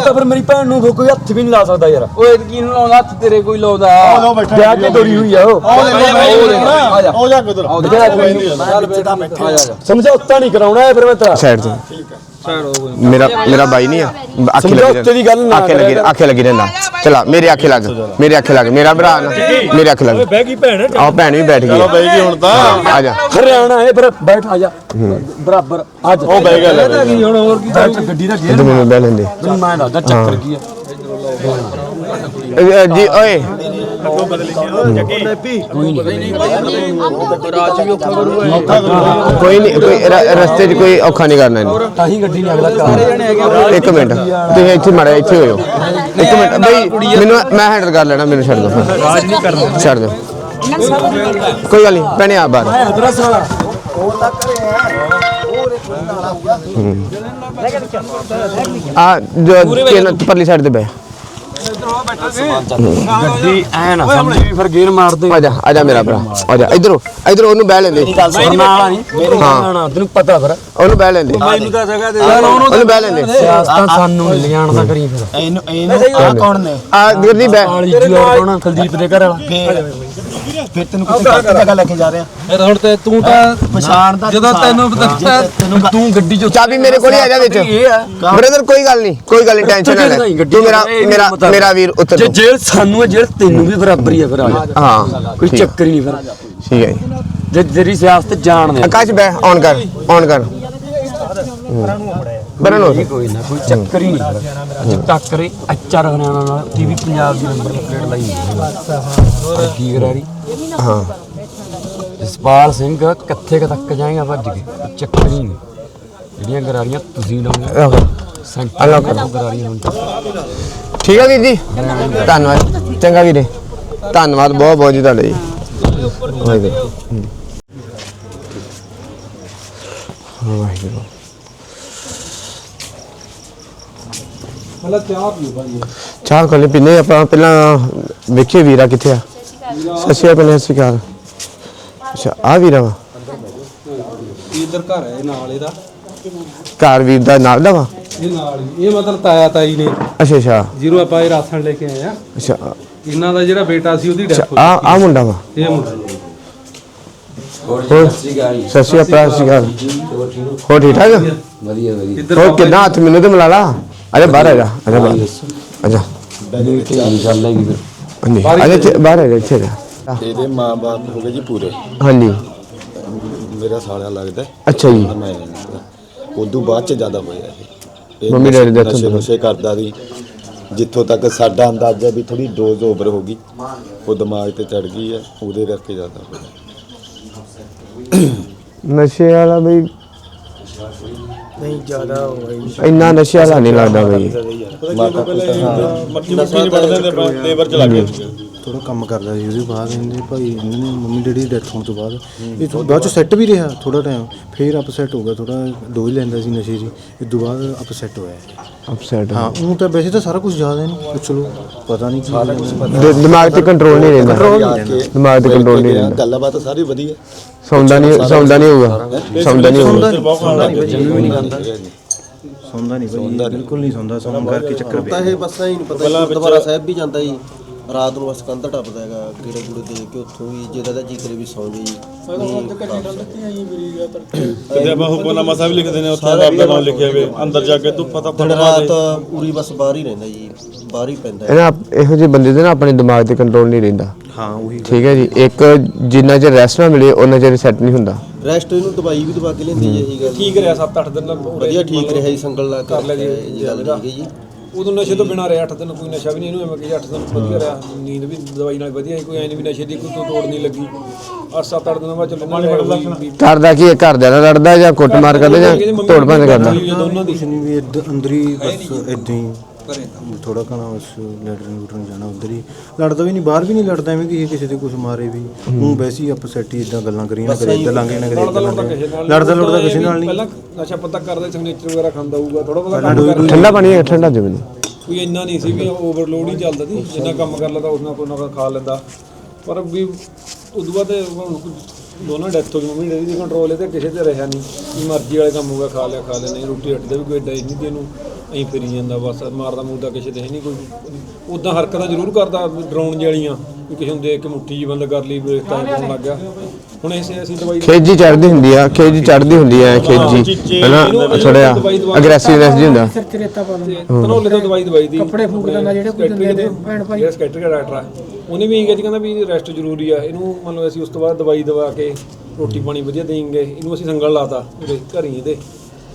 ਤਾਂ ਫਿਰ ਮੇਰੀ ਭੈਣ ਨੂੰ ਕੋਈ ਹੱਥ ਵੀ ਨਹੀਂ ਲਾ ਸਕਦਾ ਯਾਰ। ਓਏ ਕੀ ਨੂੰ ਲਾਉਂਦਾ ਹੱਥ ਤੇਰੇ ਕੋਈ ਲਾਉਂਦਾ। ਲੋ ਬੈਠਾ ਵਿਆਹ ਕੇ ਤੋਰੀ ਹੋਈ ਆ ਉਹ। ਉਹ ਉਹ ਦੇਖ, ਆ ਜਾ। ਉਹ ਜਾ ਕੇ ਉਧਰ। ਬੈਠਾ। ਆ ਜਾ ਸਮਝੌਤਾ ਨਹੀਂ ਕਰਾਉਣਾ ਹੈ ਫਿਰ ਮੈਂ ਤੇਰਾ ਸਾਈਡ ਤੇ। ਮੇਰਾ ਮੇਰਾ ਬਾਈ ਨਹੀਂ ਆ। ਆਖੇ ਸਮਝੌਤੇ ਲੱਗੀ ਦੀ ਗੱਲ ਨਾ ਆਖੇ ਲੱਗੀ ਆਖੇ ਲੱਗੀ ਰਹਿੰਦਾ। ਚਲਾ ਮੇਰੇ ਆਖੇ ਲੱਗ ਮੇਰੇ ਆਖੇ ਲੱਗ ਮੇਰਾ ਭਰਾ ਨਾ ਮੇਰੇ ਆਖੇ ਲੱਗ। ਬਹਿ ਗਈ ਭੈਣ ਆਹ ਭੈਣ ਵੀ ਬੈਠ ਚਲੋ ਗਈ ਬਈ ਜੀ ਹੁਣ ਤਾਂ। ਆ ਜਾ। ਹਰਿਆਣਾ ਹੈ ਫਿਰ ਬੈਠ ਆ ਜਾ। ਬਰਾਬਰ ਅੱਜ। ਉਹ ਬਹਿ ਗਿਆ ਲੈ ਬਈ। ਕੀ ਹੁਣ ਹੋਰ ਕੀ ਚੱਲ ਗੱਡੀ ਦਾ ਗੇਅਰ ਤੂੰ ਮੈਨੂੰ ਬਹਿ ਲੈਂਦੇ। ਮੈਨੂੰ ਮੈਂ ਦੱਸਦਾ ਚੱਕਰ ਕੀ ਆ? ਕੋਈ ਨਹੀਂ ਕੋਈ ਰ- ਰਸਤੇ 'ਚ ਕੋਈ ਔਖਾ ਨਹੀਂ ਕਰਨਾ ਇਹਨੂੰ ਤਾਂ ਹੀ ਗੱਡੀ ਨਹੀਂ ਅਗਲਾ ਕਾਰ ਇੱਕ ਮਿੰਟ ਤੁਸੀਂ ਇੱਥੇ ਮੜਿਆ ਇੱਥੇ ਹੋਇਓ ਇੱਕ ਮਿੰਟ ਬਈ ਮੈਨੂੰ ਮੈਂ ਹੈਂਡਲ ਕਰ ਲੈਣਾ ਮੈਨੂੰ ਛੱਡ ਦਿਓ ਰਾਜ ਨਹੀਂ ਕਰਨਾ ਛੱਡ ਦਿਓ ਕੋਈ ਗੱਲ ਨਹੀਂ ਭੈਣੇ ਆ ਬਾਹਰ ਤੇਰਾ ਸਾਲਾ ਆ ਜੋ ਪਰਲੀ ਸਾਈਡ ਤੇ ਬੈ ਗੱਡੀ ਐ ਨਾ ਸਮਝੀ। ਵੀ ਫਿਰ ਗੇਅਰ ਮਾਰ ਦੇ ਆ ਜਾ ਆ ਜਾ ਮੇਰਾ ਭਰਾ ਆ ਜਾ। ਇਧਰੋਂ ਇਧਰੋਂ ਉਹਨੂੰ ਬਹਿ ਲੈਂਦੇ। ਸੁਣਨਾ ਨਹੀਂ ਮੇਰੇ ਨਾਲ ਨਾ ਤੈਨੂੰ ਪਤਾ ਫਿਰ। ਉਹਨੂੰ ਬਹਿ ਲੈਂਦੇ। ਮੈਨੂੰ ਤਾਂ ਜਗ੍ਹਾ ਦੇ ਉਹਨੂੰ ਬਹਿ ਲੈਂਦੇ। ਸਿਆਸਤਾਂ ਸਾਨੂੰ ਲਿਆਣ ਦਾ ਕਰੀ ਫਿਰ। ਇਹਨੂੰ ਇਹਨੂੰ ਆ। ਕੌਣ ਨੇ? ਆ ਗੁਰਦੀ ਬਹਿ। ਕੌਣ ਆ? ਕੁਲਦੀਪ ਦੇ ਘਰ ਵਾਲਾ। ਫਿਰ ਤੈਨੂੰ ਕਿਤੇ ਗਲਤ ਜਗ੍ਹਾ ਲੈ ਕੇ ਜਾ ਰਿਹਾ। ਹੁਣ ਤੇ ਤੂੰ ਤਾਂ ਪਛਾਣ ਦਾ ਜਦੋਂ ਤੈਨੂੰ ਪਤਾ ਤੂੰ ਗੱਡੀ ਚੋਂ ਚਾਬੀ ਮੇਰੇ ਕੋਲ ਹੀ ਆ ਜਾ ਵਿੱਚ। ਬ੍ਰਦਰ ਕੋਈ ਗੱਲ ਨਹੀਂ ਕੋਈ ਗੱਲ ਨਹੀਂ ਟੈਨਸ਼ਨ ਨਾ ਲੈ। ਤੂੰ ਮੇਰਾ ਮੇਰਾ ਮੇਰਾ ਵੀਰ ਉੱਤਰ ਜੇ ਤੂੰ। ਜੇਲ੍ਹ ਸਾਨੂੰ ਹੈ ਜੇਲ੍ਹ ਤੈਨੂੰ ਵੀ ਬਰਾਬਰ ਹੀ ਆ ਫਿਰ ਆ ਜਾ। ਹਾਂ ਕੋਈ ਚੱਕਰ ਹੀ ਨਹੀਂ ਫਿਰ ਠੀਕ ਹੈ ਜੀ। ਜੇ ਤੇਰੀ ਸਿਆਸਤ ਜਾਣਦੇ। ਆਕਾਸ਼ ਬਹਿ ਔਨ ਕਰ ਔਨ ਕਰ। ਬਰਨ ਹੋ ਕੋਈ ਨਾ ਕੋਈ ਚੱਕਰ ਹੀ ਨਹੀਂ ਫਿਰ ਅੱਜ ਤੱਕ ਰੇ ਅੱਚਾ ਹਰਿਆਣਾ ਨਾਲ ਟੀਵੀ ਪੰਜਾਬ ਦੀ ਨੰਬਰ ਪਲੇਟ ਲਾਈ ਹੋਈ ਹੈ। ਕੀ ਕਰਾ ਰਹੀ ਹਾਂ। ਜਸਪਾਲ ਸਿੰਘ ਕਿੱਥੇ ਕੁ ਤੱਕ ਜਾਏਗਾ ਭੱਜ ਕੇ? ਚੱਕਰ ਹੀ ਨਹੀਂ। ਜਿਹੜੀਆਂ ਗਰਾਰੀਆਂ ਤੁਸੀਂ ਲਾਉਂਗੇ ਅੱਲਾ ਦੀਆਂ ਗਰਾਰੀਆਂ ਹੁਣ। ਠੀਕ ਹੈ ਵੀਰ ਜੀ? ਧੰਨਵਾਦ। ਚੰਗਾ ਵੀਰੇ। ਧੰਨਵਾਦ ਬਹੁਤ ਬਹੁਤ ਜੀ ਤੁਹਾਡਾ ਜੀ। ਵਾਹਿਗੁਰੂ। ਵਾਹਿਗੁਰੂ। ਮਤਲਬ ਚਾਹ ਪੀਓ ਭਾਈ ਚਾਹ ਕੋਲੇ ਪੀਨੇ ਆਪਾਂ ਪਹਿਲਾਂ ਵੇਖੀਏ ਵੀਰਾ ਕਿੱਥੇ ਆ। ਸਤਿ ਸ਼੍ਰੀ ਅਕਾਲ ਸਤਿ ਸ਼੍ਰੀ ਅਕਾਲ। ਅੱਛਾ ਆ ਵੀਰਾ ਵਾ? ਇਧਰ ਘਰ ਹੈ ਨਾਲ ਇਹਦਾ। ਘਰ ਵੀਰ ਦਾ ਨਾਲ ਦਾ ਵਾ? ਇਹ ਨਾਲ ਹੀ ਇਹ ਮਤਲਬ ਤਾਇਆ ਤਾਈ ਨੇ। ਅੱਛਾ ਅੱਛਾ। ਜਿਹਨੂੰ ਆਪਾਂ ਇਹ ਰਾਸ਼ਨ ਲੈ ਕੇ ਆਏ ਆ। ਅੱਛਾ ਇਹਨਾਂ ਦਾ ਜਿਹੜਾ ਬੇਟਾ ਸੀ ਉਹਦੀ ਡੈਥ ਆ ਆ ਮੁੰਡਾ ਵਾ? ਇਹ ਮੁੰਡਾ। ਜੀ। ਹੋਰ? ਸਤਿ ਸ਼੍ਰੀ ਅਕਾਲ ਸਤਿ ਸ਼੍ਰੀ ਅਕਾਲ ਹੋਰ ਠੀਕ ਠਾਕ ਵਧੀਆ। ਵਧੀਆ। ਇੱਧਰ ਹੋਰ ਕਿੰਨਾ ਹੱਥ ਮੈਨੂੰ ਤੇ ਮਿਲਾ ਲਾ। ਅਰੇ ਬਾਹਰ ਆ ਜਾ ਆ ਜਾ ਬਾਹਰ ਆ ਜਾ ਚੱਲ ਲੈਗੀ ਫਿਰ ਹਾਂਜੀ ਆ ਜਾ ਇੱਥੇ ਬਾਹਰ ਆ ਜਾ ਇੱਥੇ ਆ ਜਾ। ਇਹਦੇ ਮਾਂ-ਬਾਪ ਹੋ ਗਏ ਜੀ ਪੂਰੇ ਹਾਂਜੀ ਮੇਰਾ ਸਾਲਿਆ ਲੱਗਦਾ ਅੱਛਾ ਜੀ ਮੈਂ ਉਦੋਂ ਬਾਅਦ ਚ ਜ਼ਿਆਦਾ ਹੋਇਆ ਇਹ ਇਹ ਮੰਮੀ ਡੈਡੀ ਦਾ ਨਸ਼ੇ ਨਸ਼ੇ ਕਰਦਾ ਸੀ ਜਿੱਥੋਂ ਤੱਕ ਸਾਡਾ ਅੰਦਾਜ਼ਾ ਵੀ ਥੋੜੀ ਡੋਜ਼ ਓਵਰ ਹੋ ਗਈ ਉਹ ਦਿਮਾਗ ਤੇ ਚੜ ਗਈ ਹੈ ਉਹਦੇ ਕਰਕੇ ਜ਼ਿਆਦਾ ਹੋਇਆ ਨਸ਼ੇ ਵਾਲਾ ਬਈ ਨਹੀਂ ਜ਼ਿਆਦਾ ਹੋਇਆ ਇੰਨਾ ਨਸ਼ੇ ਵਾਲਾ ਨਹੀਂ ਲੱਗਦਾ ਬਈ। ਮਾਤਾ ਪਿਤਾ ਹਾਂ ਮੱਕੀ ਮੁੱਕੀ ਨਹੀਂ ਪੜਦੇ ਤੇ ਲੇਬਰ ਚ ਲੱਗ ਗਏ ਥੋੜਾ ਕੰਮ ਕਰਦਾ ਸੀ ਉਹਦੇ ਬਾਅਦ ਇਹਨੇ ਭਾਈ ਇਹਨਾਂ ਨੇ ਮੰਮੀ ਡੈਡੀ ਦੀ ਡੈਥ ਹੋਣ ਤੋਂ ਬਾਅਦ ਇਹ ਤੋਂ ਬਾਅਦ ਚ ਸੈੱਟ ਵੀ ਰਿਹਾ ਥੋੜਾ ਟਾਈਮ ਫੇਰ ਅਪਸੈਟ ਹੋ ਗਿਆ ਥੋੜਾ ਡੋਜ਼ ਲੈਂਦਾ ਸੀ ਨਸ਼ੇ ਦੀ ਇਸ ਤੋਂ ਬਾਅਦ ਅਪਸੈਟ ਹੋਇਆ। ਇਹ। ਅਪਸੈਟ ਹਾਂ ਉਹ ਤਾਂ ਵੈਸੇ ਤਾਂ ਸਾਰਾ ਕੁਝ ਯਾਦ ਹੈ ਇਹਨੂੰ ਪੁੱਛ ਲਓ ਪਤਾ ਨਹੀਂ ਕੀ ਹੋਇਆ। ਦਿਮਾਗ ਤੇ ਕੰਟਰੋਲ ਨਹੀਂ ਰਹਿੰਦਾ। ਦਿਮਾਗ ਤੇ ਕੰਟਰੋਲ ਨਹੀਂ ਰਹਿੰਦਾ। ਗੱਲਬਾਤ ਸਾਰੀ ਵਧੀਆ। ਸੌਂਦਾ ਨਹੀਂ ਸੌਂਦਾ ਨਹੀਂ ਹੋਊਗਾ। ਸੌਂਦਾ ਨਹੀਂ ਹੋਊਗਾ। ਸੌਂਦਾ ਨਹੀਂ ਭਾਈ ਨਹੀਂ ਕਰਦਾ ਸੌਂਦਾ ਨਹੀਂ। ਭਾਈ ਬਿਲਕੁਲ ਨਹੀਂ ਸੌਂਦਾ ਸੌਂ ਕਰਕੇ ਚੱਕਰ ਪਿਆ ਇਹ ਬਸ ਹੀ ਨਹੀਂ ਪਤਾ ਜੀ ਗੁਰਦੁਆਰਾ ਸਾਹਿਬ ਵੀ ਜਾਂਦਾ ਜੀ। ਰਾਤ ਨੂੰ ਬਸ ਕੰਧ ਟੱਪਦਾ ਹੈਗਾ ਕੀੜੇ ਕੂੜੇ ਦੇ ਕੇ ਉੱਥੋਂ ਵੀ ਜੇ ਦਾ ਜੀ ਕਰੇ ਵੀ ਸੌਂ ਜਾਈ। ਕਿਤੇ ਆਪਾਂ ਹੁਕਮਨਾਮਾ ਸਾਹਿਬ ਲਿਖਦੇ ਨੇ ਉੱਥੇ ਰੱਬ ਦਾ ਨਾਮ ਲਿਖਿਆ ਹੋਵੇ ਅੰਦਰ ਜਾ ਕੇ ਤੂੰ ਫਤਾ ਦਿਨ ਰਾਤ ਪੂਰੀ ਬਸ ਬਾਹਰ ਹੀ ਰਹਿੰਦਾ ਜੀ ਬਾਹਰ ਹੀ ਪੈਂਦਾ ਹੈ। ਇਹਨਾਂ ਇਹੋ ਜਿਹੇ ਬੰਦੇ ਦੇ ਨਾ ਆਪਣੇ ਦਿਮਾਗ ਤੇ ਕੰਟਰੋਲ ਨਹੀਂ ਰਹਿੰਦਾ। ਹਾਂ ਉਹੀ ਠੀਕ ਹੈ ਜੀ ਇੱਕ ਜਿੰਨਾ ਚਿਰ ਰੈਸਟ ਨਾ ਮਿਲੇ ਉਹਨਾਂ ਚਿਰ ਸੈੱਟ ਨਹੀਂ ਹੁੰਦਾ। ਰੈਸਟ ਇਹਨੂੰ ਦਵਾਈ ਵੀ ਦਵਾ ਕੇ ਲੈਂਦੀ ਹੈ ਗੱਲ। ਠੀਕ ਰਿਹਾ 7-8 ਦਿਨ ਵਧੀਆ ਠੀਕ ਰਿਹਾ ਜੀ ਸੰਗਲ ਲਾ ਕਰ ਲਿਆ ਜੀ ਗੱਲ ਠੀਕ ਹੈ ਜੀ। ਉਦੋਂ ਨਸ਼ੇ ਤੋਂ ਬਿਨਾ ਰਿਹਾ 8 ਦਿਨ ਕੋਈ ਨਸ਼ਾ ਵੀ ਨਹੀਂ ਇਹਨੂੰ ਐਵੇਂ ਕਿ 8 ਦਿਨ ਵਧੀਆ ਰਿਹਾ। ਨੀਂਦ ਵੀ ਦਵਾਈ ਨਾਲ ਵਧੀਆ ਸੀ, ਕੋਈ ਐ ਨਹੀਂ ਵੀ ਨਸ਼ੇ ਦੀ ਕੋਈ ਤੋਂ ਤੋੜ ਨਹੀਂ ਲੱਗੀ। 8-7 ਦਿਨਾਂ ਬਾਅਦ ਚੱਲੋ ਨਾ ਵੀ ਕਰਦਾ ਕੀ ਇਹ ਘਰਦਿਆਂ ਨਾਲ ਲੜਦਾ ਜਾਂ ਕੁੱਟਮਾਰ ਕਰਦਾ ਜਾਂ ਤੋੜ ਭੰਨ ਕਰਦਾ? ਦੋਨਾਂ ਦੀ। ਨਹੀਂ ਵੀ ਅੰਦਰ ਬਸ ਇਦਾਂ ਹੀ। ਥੋੜਾ ਕਣਾ ਬਸ ਲੈਟਰਨ ਲੂਟਰਨ ਜਾਣਾ ਉਧਰ ਹੀ। ਲੜਦਾ ਵੀ ਨਹੀਂ ਬਾਹਰ ਵੀ ਨਹੀਂ ਲੜਦਾ ਐਵੇਂ ਕਿ ਕਿਸੇ ਦੇ ਕੁਝ ਮਾਰੇ ਵੀ। ਉਹ ਵੈਸੇ ਹੀ ਅਪਸੈਟ ਹੀ ਇਦਾਂ ਗੱਲਾਂ ਕਰੀਆਂ ਨਾ ਕਰੇ ਇਦਾਂ ਲੰਘੇ ਨਾ ਕਰੇ ਇੱਦਾਂ ਲੰਘੇ ਲੜਦਾ ਲੜਦਾ ਕਿਸੇ ਨਾਲ ਨਹੀਂ। ਪਹਿਲਾਂ ਨਸ਼ਾ ਪਤਾ ਕਰਦਾ ਸਿਗਨੇਚਰ ਵਗੈਰਾ ਖਾਂਦਾ ਹੋਊਗਾ ਥੋੜਾ ਬਹੁਤਾ ਕੰਮ ਕਰਦਾ। ਠੰਡਾ ਪਾਣੀ ਹੈ ਠੰਡਾ ਦੇ ਮੈਨੂੰ ਕੋਈ ਇੰਨਾ ਨਹੀਂ ਸੀ ਵੀ ਓਵਰਲੋਡ ਹੀ ਚੱਲਦਾ ਸੀ ਜਿੰਨਾ ਕੰਮ ਕਰ ਲੈਂਦਾ ਉਸ ਨਾਲ ਕੋਈ ਨਾ ਕੋਈ ਖਾ ਲੈਂਦਾ। ਪਰ ਵੀ ਉਦੋਂ ਬਾਅਦ ਹੁਣ ਦੋਨਾਂ ਡੈਥ ਹੋ ਗਈ ਮੰਮੀ ਡੈਡੀ ਦੀ ਕੰਟਰੋਲ ਤੇ ਕਿਸੇ ਤੇ ਰਿਹਾ ਨਹੀਂ। ਕੀ ਮਰਜ਼ੀ ਵਾਲੇ ਕੰਮ ਹੋਊਗਾ ਖਾ ਲਿਆ ਖਾ ਲਿਆ ਨਹੀਂ ਰੋਟੀ ਦਾ ਵੀ ਕੋਈ ਹੀ ਨਹੀਂ ਤੇ ਇਹਨੂੰ। ਐਂ ਫਿਰੀ ਜਾਂਦਾ ਬਸ ਮਾਰਦਾ ਮੂਰਦਾ ਕਿਸੇ ਤੇ ਹੈ ਨਹੀਂ ਕੋਈ। ਉਦਾਂ ਹਰਕਤਾਂ ਜ਼ਰੂਰ ਕਰਦਾ ਡਰਾਉਣ ਜਿਹੀਆਂ ਵੀ ਕਿਸੇ ਨੂੰ ਦੇਖ ਕੇ ਮੁੱਠੀ ਜੀ ਬੰਦ ਕਰ ਲਈ ਵੀ ਤਾਂ ਪਾਉਣ ਲੱਗ ਗਿਆ। ਹੁਣ ਇਸੇ ਅਸੀਂ ਦਵਾਈ ਖੇਜੀ ਚੜਦੀ ਹੁੰਦੀ ਆ ਖੇਜੀ ਚੜਦੀ ਹੁੰਦੀ ਆ ਖੇਜੀ ਹੈਨਾ? ਥੋੜਾ ਅਗਰੈਸਿਵਨੈਸ ਜੀ ਹੁੰਦਾ। ਸਿਰ ਚ ਰੇਤਾ ਪਾ ਦਿੰਦਾ। ਤਨੋਲੇ ਤੋਂ ਦਵਾਈ ਦਵਾਈ ਦੀ। ਕੱਪੜੇ ਫੂਕ ਦਿੰਦਾ ਜਿਹੜੇ ਕੋਈ ਦਿੰਦੇ ਨੇ ਭੈਣ ਭਾਈ। ਜਿਹੜਾ ਸਕੈਟਰ ਦਾ ਡਾਕਟਰ ਆ ਉਹਨੇ ਵੀ ਇਹ ਕਿਹਾ ਜੀ ਕਹਿੰਦਾ ਵੀ ਰੈਸਟ ਜ਼ਰੂਰੀ ਆ। ਇਹਨੂੰ ਮੰਨ ਲਓ ਅਸੀਂ ਉਸ ਤੋਂ ਬਾਅਦ ਦਵਾਈ ਦਵਾ ਕੇ ਰੋਟੀ ਪਾਣੀ ਵਧੀਆ ਦੇਂਗੇ ਇਹਨੂੰ ਅਸੀਂ ਸੰਗਲ ਲਾਤਾ ਉਹਦੇ ਘਰ ਹੀ ਇਹਦੇ।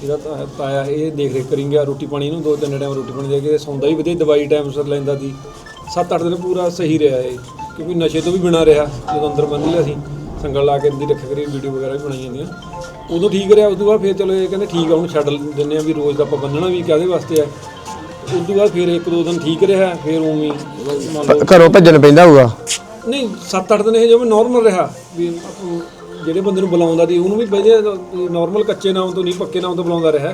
ਇਹਦਾ ਤਾਂ- ਤਾਇਆ ਇਹ ਦੇਖ ਰੇਖ ਕਰਿੰਗਾ ਰੋਟੀ ਪਾਣੀ ਇਹਨੂੰ ਦੋ ਤਿੰਨ ਟਾਈਮ ਰੋਟੀ ਪਾਣੀ ਦੇ ਕੇ ਸੌਂਦਾ ਵੀ ਵਧੀਆ ਦਵਾਈ ਟਾਈਮ ਸਿਰ ਲੈਂਦਾ ਸੀ। 7-8 ਦਿਨ ਪੂਰਾ ਸਹੀ ਰਿਹਾ ਇਹ ਕਿਉਂਕਿ ਨਸ਼ੇ ਤੋਂ ਵੀ ਬਿਨਾ ਰਿਹਾ ਜਦੋਂ ਅੰਦਰ ਬੰਦ ਲਿਆ ਸੀ ਸੰਗਲ ਲਾ ਕੇ ਇਹਦੀ ਰੱਖ ਕਰੀ ਵੀਡੀਓ ਵਗੈਰਾ ਵੀ ਬਣਾਈ ਜਾਂਦੀਆਂ ਉਦੋਂ ਠੀਕ ਰਿਹਾ ਉਸ ਤੋਂ ਬਾਅਦ ਫਿਰ ਚਲੋ ਇਹ ਕਹਿੰਦੇ ਠੀਕ ਆ ਹੁਣ ਛੱਡ ਦਿੰਦੇ ਆ ਵੀ ਰੋਜ਼ ਦਾ ਆਪਾਂ ਬੰਨਣਾ ਵੀ ਕਾਹਦੇ ਵਾਸਤੇ ਆ। ਉਸ ਤੋਂ ਬਾਅਦ ਫਿਰ ਇੱਕ ਦੋ ਦਿਨ ਠੀਕ ਰਿਹਾ ਫਿਰ ਉਵੇਂ ਹੀ ਮੰਨ ਲਓ ਘਰੋਂ ਭੱਜਣ ਪੈਂਦਾ ਹੋਊਗਾ। ਨਹੀਂ 7-8 ਦਿਨ ਇਹ ਜਿਵੇਂ ਨਾਰਮਲ ਰਿਹਾ ਵੀ ਜਿਹੜੇ ਬੰਦੇ ਨੂੰ ਬੁਲਾਉਂਦਾ ਸੀ ਉਹਨੂੰ ਵੀ ਵਧੀਆ ਨਾਰਮਲ ਕੱਚੇ ਨਾਮ ਤੋਂ ਨਹੀਂ ਪੱਕੇ ਨਾਮ ਤੋਂ ਬੁਲਾਉਂਦਾ ਰਿਹਾ।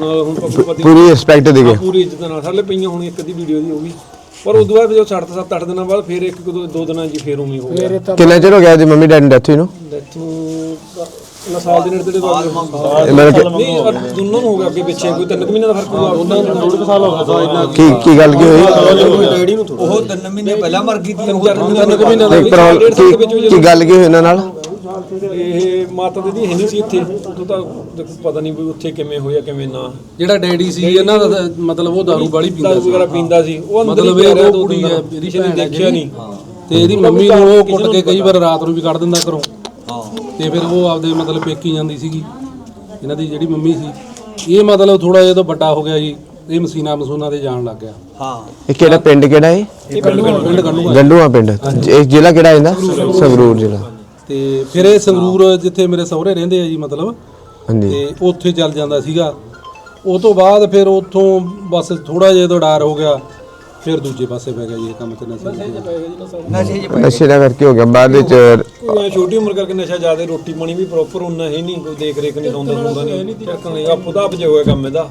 ਨਾਲ ਹੁਣ ਪੱਪੂ ਪੂਰੀ ਰਿਸਪੈਕਟ ਦੇ ਕੇ ਪੂਰੀ ਇੱਜ਼ਤ ਨਾਲ। ਸਾਡੇ ਪਈਆਂ ਹੁਣ ਇੱਕ ਅੱਧੀ ਵੀਡੀਓ ਦੀ ਉਹ ਵੀ। ਪਰ ਉਦੋਂ ਬਾਅਦ ਜਦੋਂ 7-8 ਦਿਨਾਂ ਬਾਅਦ ਫਿਰ ਇੱਕ ਦੋ ਦੋ ਦਿਨਾਂ ਹੀ ਫਿਰ ਉਵੇਂ ਹੀ ਗਿਆ। ਕਿੰਨਾ ਚਿਰ ਹੋ ਗਿਆ ਜੀ ਮੰਮੀ ਡੈਡੀ ਡੈਥ ਹੋਈ ਨੂੰ? ਇੱਥੋਂ ਨਾ ਸਾਲ ਦੇ ਨੇੜੇ ਤੇੜੇ ਬਾਅਦ ਨਹੀਂ ਦੋਨੋਂ ਨੂੰ ਹੋ ਗਿਆ ਅੱਗੇ ਪਿੱਛੇ ਕੋਈ ਤਿੰਨ ਕੁ ਮਹੀਨੇ ਦਾ ਫ਼ਰਕ ਹੋਊਗਾ। ਉਹਨਾਂ ਨੂੰ ਡੇਢ ਕੁ ਸਾਲ ਹੋ ਗਿਆ ਕੀ ਕੀ ਗੱਲ ਕੀ ਹੋਈ? ਡੈਡੀ ਨੂੰ ਉਹ ਤਿੰਨ ਮਹੀਨੇ ਪਹਿਲਾਂ ਮਰ ਗਈ ਤਿੰਨ ਚਾਰ ਤਿੰਨ ਮਹੀਨੇ ਦਾ ਦੇ ਕੀ ਗੱਲ ਕੀ ਹੋਈ ਇਹਨਾਂ ਨਾਲ? ਇਹ ਮਾਤਾ ਦੀ ਹੈ ਨਹੀਂ ਸੀ ਇੱਥੇ। ਉਦੋਂ ਤਾਂ ਦੇਖੋ ਪਤਾ ਨਹੀਂ ਵੀ ਉੱਥੇ ਕਿਵੇਂ ਹੋਇਆ ਕਿਵੇਂ ਨਾ। ਜਿਹੜਾ ਡੈਡੀ ਸੀ ਇਹਨਾਂ ਦਾ ਤਾਂ ਮਤਲਬ ਉਹ ਦਾਰੂ ਵਾਲੀ ਪੀਂਦਾ ਦਾਰੂ ਸੀ। ਵਗੈਰਾ ਪੀਂਦਾ ਸੀ। ਉਹ ਅੰਦਰ ਮਤਲਬ ਹੀ ਇਹ ਉਹ ਦੋ ਕੁੜੀ ਹੈ ਦਾ। ਇਹਦੀ ਕਿਸੇ ਨੇ ਭੈਣ ਹੈ ਦੇਖਿਆ ਨਹੀਂ। ਤੇ ਇਹਦੀ ਮੰਮੀ ਨੂੰ ਉਹ ਕੁੱਟ ਕੇ ਕਈ ਵਾਰ ਰਾਤ ਨੂੰ ਵੀ ਕੱਢ ਦਿੰਦਾ ਘਰੋਂ। ਤੇ ਫਿਰ ਉਹ ਆਪਦੇ ਮਤਲਬ ਪੇਕੀ ਜਾਂਦੀ ਸੀਗੀ। ਇਹਨਾਂ ਦੀ ਜਿਹੜੀ ਮੰਮੀ ਸੀ। ਇਹ ਮਤਲਬ ਥੋੜਾ ਜਿਹਾ ਤੋਂ ਵੱਡਾ ਹੋ ਗਿਆ ਜੀ ਇਹ ਮਸੀਨਾ ਮਸੂਨਾ ਤੇ ਜਾਣ ਲੱਗ ਗਿਆ। ਇਹ ਕਿਹੜਾ ਪਿੰਡ ਕਿਹੜਾ ਹੈ ਇਹ ਪਿੰਡ ਗੰਡੂਆ। ਪਿੰਡ। ਇਹ ਜ਼ਿਲ੍ਹਾ ਕਿਹੜਾ ਇਹਦਾ? ਸੰਗਰੂਰ ਜ਼ਿਲ੍ਹਾ। ਤੇ ਫਿਰ ਇਹ ਸੰਗਰੂਰ ਜਿੱਥੇ ਮੇਰੇ ਸਹੁਰੇ ਰਹਿੰਦੇ ਆ ਜੀ ਮਤਲਬ ਹਾਂਜੀ। ਤੇ ਉੱਥੇ ਚੱਲ ਜਾਂਦਾ ਸੀਗਾ। ਉਹ ਤੋਂ ਬਾਅਦ ਫਿਰ ਉੱਥੋਂ ਬਸ ਥੋੜਾ ਜਿਹਾ ਤੋਂ ਡਰ ਹੋ ਗਿਆ। ਫਿਰ ਦੂਜੇ ਪਾਸੇ ਪੈ ਗਿਆ ਜੀ ਇਹ ਕੰਮ ਤੇ ਨਸ਼ੇ ਨਸ਼ੇ ਦਾ ਕਰਕੇ। ਹੋ ਗਿਆ। ਬਾਅਦ ਵਿੱਚ ਕੋਈ ਛੋਟੀ ਉਮਰ ਕਰਕੇ ਨਸ਼ਾ ਜ਼ਿਆਦਾ ਰੋਟੀ ਪਾਣੀ ਵੀ ਪ੍ਰੋਪਰ ਉਹਨਾਂ ਹੈ ਨਹੀਂ ਕੋਈ ਦੇਖ ਰੇਖ ਨਹੀਂ। ਸੌਂਦਾ ਸੌਂਦਾ ਨਹੀਂ ਚੱਕਣ ਆਪੋ ਦਾ ਆਪ ਜੇ ਹੋਇਆ ਕੰਮ ਇਹਦਾ।